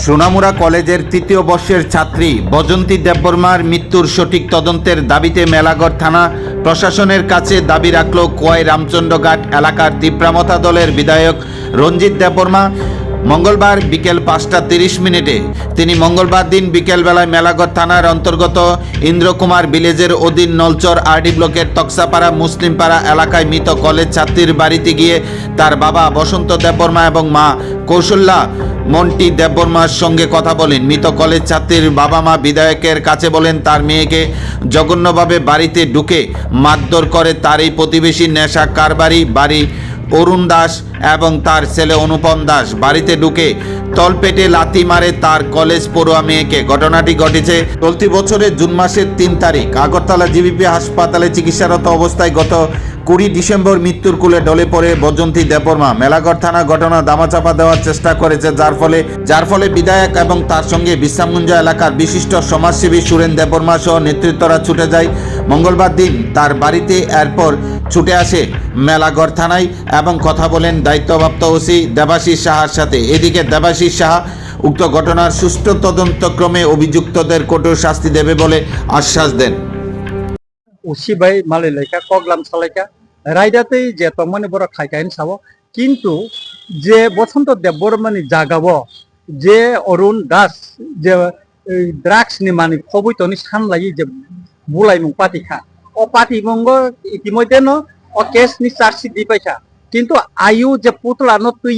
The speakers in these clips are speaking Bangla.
সোনামুড়া কলেজের তৃতীয় বর্ষের ছাত্রী বজন্তী দেববর্মার মৃত্যুর সঠিক তদন্তের দাবিতে মেলাগড় থানা প্রশাসনের কাছে দাবি রাখল কোয়াই রামচন্দ্রঘাট এলাকার তীব্রামতা দলের বিধায়ক রঞ্জিত দেববর্মা। মঙ্গলবার বিকেল পাঁচটা তিরিশ মিনিটে তিনি মঙ্গলবার দিন বিকেলবেলায় মেলাগড় থানার অন্তর্গত ইন্দ্রকুমার ভিলেজের অধীন নলচর আরডি ব্লকের তক্সাপাড়া মুসলিমপাড়া এলাকায় মৃত কলেজ ছাত্রীর বাড়িতে গিয়ে তার বাবা বসন্ত দেববর্মা এবং মা কৌশল্যা মন্টি দেববর্মার সঙ্গে কথা বলেন। মৃত কলেজ ছাত্রীর বাবা মা বিধায়কের কাছে বলেন, তার মেয়েকে জঘন্যভাবে বাড়িতে ঢুকে মারধর করে তার এই প্রতিবেশী নেশা, কারবারি, বাড়ি অরুণ দাস এবং তার ছেলে অনুপম দাস বাড়িতে ঢুকে তলপেটে লাথি মারে তার কলেজ পড়ুয়া মেয়েকে। ঘটনাটি ঘটেছে চলতি বছরের জুন মাসের তিন তারিখ। আগরতলা জিবিপি হাসপাতালে চিকিৎসারত অবস্থায় গত কুড়ি ডিসেম্বর মৃত্যুর কুলে ডলে পড়ে বজন্তী দেববর্মা। মেলাগড় থানা ঘটনা দামাচাপা দেওয়ার চেষ্টা করেছে, যার ফলে যার ফলে বিধায়ক এবং তার সঙ্গে বিশ্রামগঞ্জ এলাকার বিশিষ্ট সমাজসেবী সুরেন দেববর্মা সহ নেতৃত্বরা ছুটে যায়। মঙ্গলবার দিন তার বাড়িতে, এরপর ছুটে আসে মেলাগড় থানায় এবং কথা বলেন দায়িত্বপ্রাপ্ত ওসি দেবাশিস সাহার সাথে। এদিকে দেবাশিস সাহা উক্ত ঘটনার সুষ্ঠু তদন্তক্রমে অভিযুক্তদের কঠোর শাস্তি দেবে বলে আশ্বাস দেন। ওসি ভাই মালে লেখা, কগলাম সালাইকা রাইডাতেই যে তমানি বড় খাইকাইন সাব। কিন্তু যে বসন্ত দেববর্মানি জাগাব, যে অরুণ দাস, যে ড্রাগস নি মানে খবৈতনি সামলাই যে বুলাই বুলাইমুং পাতিখা অপাতিভঙ্গ ইতিমধ্যে ন কেস নি চার্জশিট দি পাইছা। কিন্তু আয়ু যে পুতলা ন তুই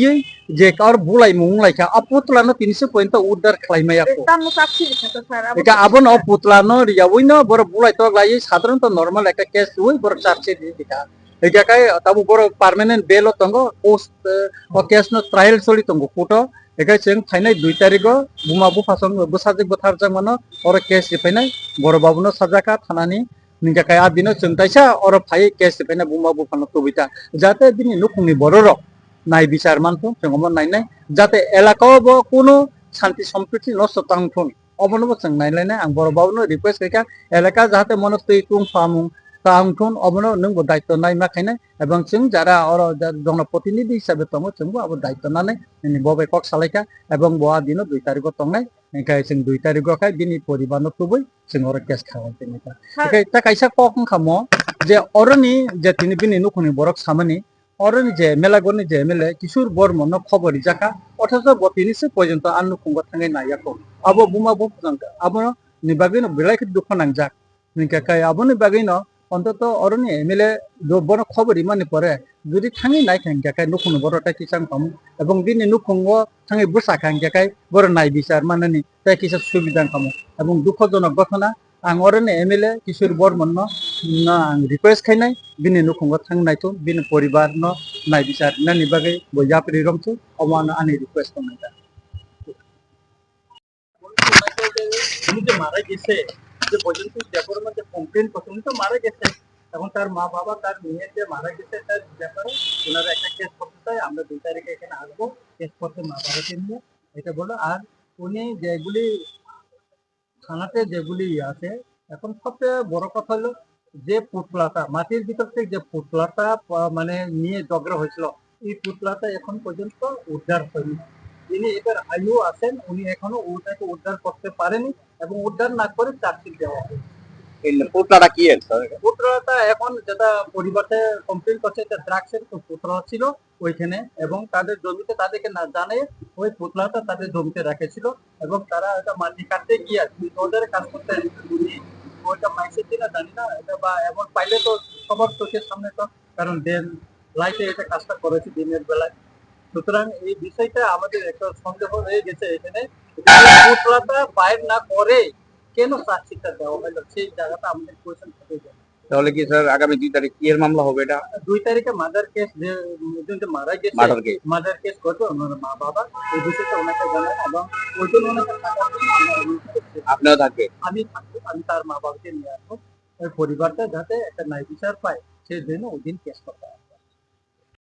যে কার বুলাই মুং লাইখা অ পুতলা ন তিনশো পয়েন্ট উদ্ধার খাইমাই আকো এটা আবন অ পুতলা ন রিয়া ওই ন বড় বুলাই তো লাই সাধারণত নর্মাল একটা কেস ওই বড় চার্জশিট দি দেখা এটা কাই তাবু বড় পার্মানেন্ট বেল তঙ্গ পোস্ট অ কেস ন ট্রায়াল চলি তঙ্গ ফুটো। এখানে চেং ফাইনাই দুই তারিখ বুমাবু ফাসং বুসাজে বথার মানো অর কেস রিফাইনাই বড় বাবুন সাজাকা থানানি ninja kaya dino chuntaisa oro phai case pena buma bu phano kobita jate dini nukungni bororo, nai বিচার মানথুন চঙ্গমন নাই নাই যাতে এলাকাও ব কোনো শান্তি সম্প্রীতি নষ্ট তাংথুন অবনব চং নাইলাই নাই আং বড় বাবুনো রিকোয়েস্ট কইকা এলাকা যাতে মনে তুই তুং ফামুং তাংথুন অবনো নং দায়িত্ব নাই মা খাইনাই এবং চং যারা অর জনপ্রতিনিধি হিসাবে তঙ্গ চঙ্গ আবার দায়িত্ব না নাই কক সালাইকা এবং বয়া দিন দুই তারিখ তংনাই এখাই जों দুই তারিখ খাই দিনি পরিবারনো তুবই जों ওরা কেস খাওয়াই তেনেকা এখাই তা কাইসা কক খামো যে অরনি যে তিনি বিনি নুখনি বরক সামানি অরনি যে মেলাগনি যে এমএলএ কিশোর বর্মন খবরই জাকা অথচ বতিনিসে পর্যন্ত আন্নু খুঙ্গ থাঙ্গাই নাইয়াকো আবো বুমা বুক আবো নিবাগিনো বেলাইকে দুঃখ নাংজাক নিকা কাই আবো নিবাগিনো অন্তত অরণি এমএলএ বন খবর ইমানে পরে যদি থাঙি নাই খাঙ্গাকাই নুখুন বড় তাই কিসাং কম এবং দিনে নুখুঙ্গ থাঙি বুসা খাঙ্গাকাই বড় নাই বিচার মাননি তাই কিসা সুবিধা কম এবং দুঃখজনক ঘটনা, আং অরণি এমএলএ কিশোর বর্মন না আং রিকোয়েস্ট খাই নাই বিনে নুখুঙ্গ থাংনাই তো বিনে পরিবার ন, নাই বিচার নানি বাগে বইয়াপরি রমছু অমান আনি রিকোয়েস্ট কমাই মারা গেছে যে পর্যন্ত ব্যাপারের মধ্যে কমপ্লেন উনি তো মারা গেছে। এখন তার মা বাবা, তার মেয়ে যে মারা গেছে তার ব্যাপারে ওনারা একটা কেস করতে চাই আমরা দুই তারিখে এখানে আসব কেস করতে মা বাবাকে নিয়ে। এটা বলো আর উনি যেগুলি থানাতে যেগুলি আছে, এখন সবচেয়ে বড় কথা হলো যে পুতলাটা, মাটির ভিতর থেকে যে পুতলাটা মানে নিয়ে ঝগড়া হয়েছিল, এই পুতলাটা এখন পর্যন্ত উদ্ধার হয়নি। যিনি এটার আয়ু আছেন উনি এখনও ওটাকে উদ্ধার করতে পারেনি এবং উদ্ধার না করে চাকরি দেওয়া পুতলাটা কি এর এখন যেটা পরিবারে কমপ্লেন করছে যে ড্রাগসের পুতলা ছিল ওইখানে এবং তাদের জমিতে তাদেরকে না জানে ওই পুতলাটা তাদের জমিতে রেখেছিল এবং তারা এটা মাটি কাটতে গিয়ে ওদের কাজ করতে উনি ওইটা মাইসে কিনা জানি না এটা বা এমন পাইলে তো সবার চোখের সামনে তো কারণ দেন লাইটে এটা কাজটা করেছে দিনের বেলায়। সুতরাং এই বিষয়টা আমাদের একটা সন্দেহ হয়ে গেছে এখানে বাইর না করে কেন চার্জশিটটা দেওয়া হলো? সেই জায়গাটা আমাদের কোয়েশন থেকে যায়। তাহলে কি স্যার আগামী দুই তারিখ কি এর মামলা হবে এটা? দুই তারিখে মাদার কেস যে মারা গেছে মার্ডার কেস মাদার কেস করতো ওনার মা বাবা। এই বিষয়টা ওনাকে জানায় এবং ওই জন্য ওনাকে। আপনিও থাকবেন। আমি থাকব আমি তার মা বাবাকে নিয়ে আসব। ওই পরিবারটা যাতে একটা ন্যায় বিচার পায় সেই জন্য ওই দিন কেস করতে হয়।